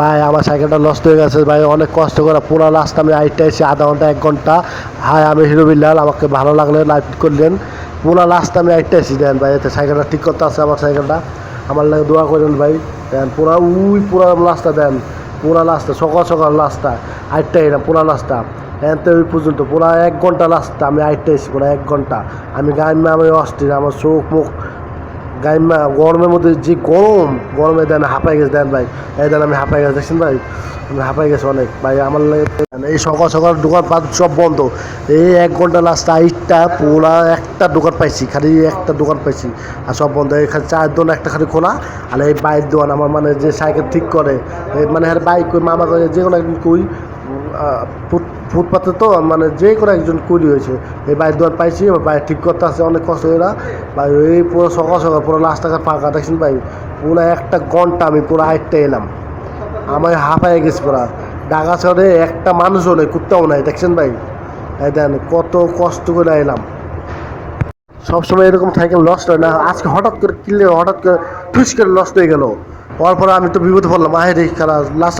ভাই, আমার সাইকেলটা নষ্ট হয়ে গেছে ভাই, অনেক কষ্ট করে পুরো রাস্তা আমি আইটটা এসে আধা ঘণ্টা, এক ঘণ্টা। হাই আমি হিরো বিল্লাল, আমাকে ভালো লাগলে লাইভ করলেন। পুরো রাস্তা আমি আইটটা এসে দেন ভাই, এতে সাইকেলটা ঠিক করতে আছে আমার সাইকেলটা। আমার লাগে দোয়া করেন ভাই, দেন পুরা, উই, পুরা রাস্তা, দেন। পুরা রাস্তা, সকাল সকাল রাস্তা আইটটা এলাম পুরা রাস্তা। এনতে ওই পর্যন্ত পুরা এক ঘণ্টা রাস্তা আমি আইটটা এসেছি পুরো এক ঘণ্টা। আমি গান আমি অস্থির, আমার চোখ মুখ গাইমা, গরমের মধ্যে যে গরম, গরমে দেন হাঁপাই গেছে, দেন ভাই। এই দেন আমি হাঁপাই গেছে, দেখছেন ভাই? আমি হাঁপাই গেছি অনেক। ভাই, আমার এই সকাল সকাল দোকান পাট সব বন্ধ। এই এক ঘণ্টা লাস্ট আইটটা, পুরা একটা দোকান পাইছি, খালি একটা দোকান পাইছি, আর সব বন্ধ। এখানে চার দোকান একটা খালি খোলা, আর এই বাইক দোকান, আমার মানে যে সাইকেল ঠিক করে মানে হ্যাঁ বাইক কই, মামা করে যে কোনো একদিন কই ফুটপাতে তো মানে যে কোনো একজন কুলি হয়েছে। এই বাইক দোকান পাইছি এবার বাইক ঠিক করতে আসছে অনেক কষ্ট করে ভাই, এই পুরো সকাল সকাল পুরো রাস্তাঘাট ফাঁকা, দেখছেন ভাই? পুরো একটা ঘণ্টা আমি পুরো আটটা এলাম। আমি হাঁপাই গেছি পুরা। ঢাকা শহরে একটা মানুষও নেই, কুত্তাও নাই, দেখছেন ভাই? এই দেন, কত কষ্ট করে এলাম। সবসময় এরকম সাইকেল লস্ট হয় না। আজকে হঠাৎ করে কিনলে, হঠাৎ করে, টুইস করে লস্ট হয়ে গেল। হওয়ার পরে আমি তো বিপদে পড়লাম। আহে রে খারাপ লাস্ট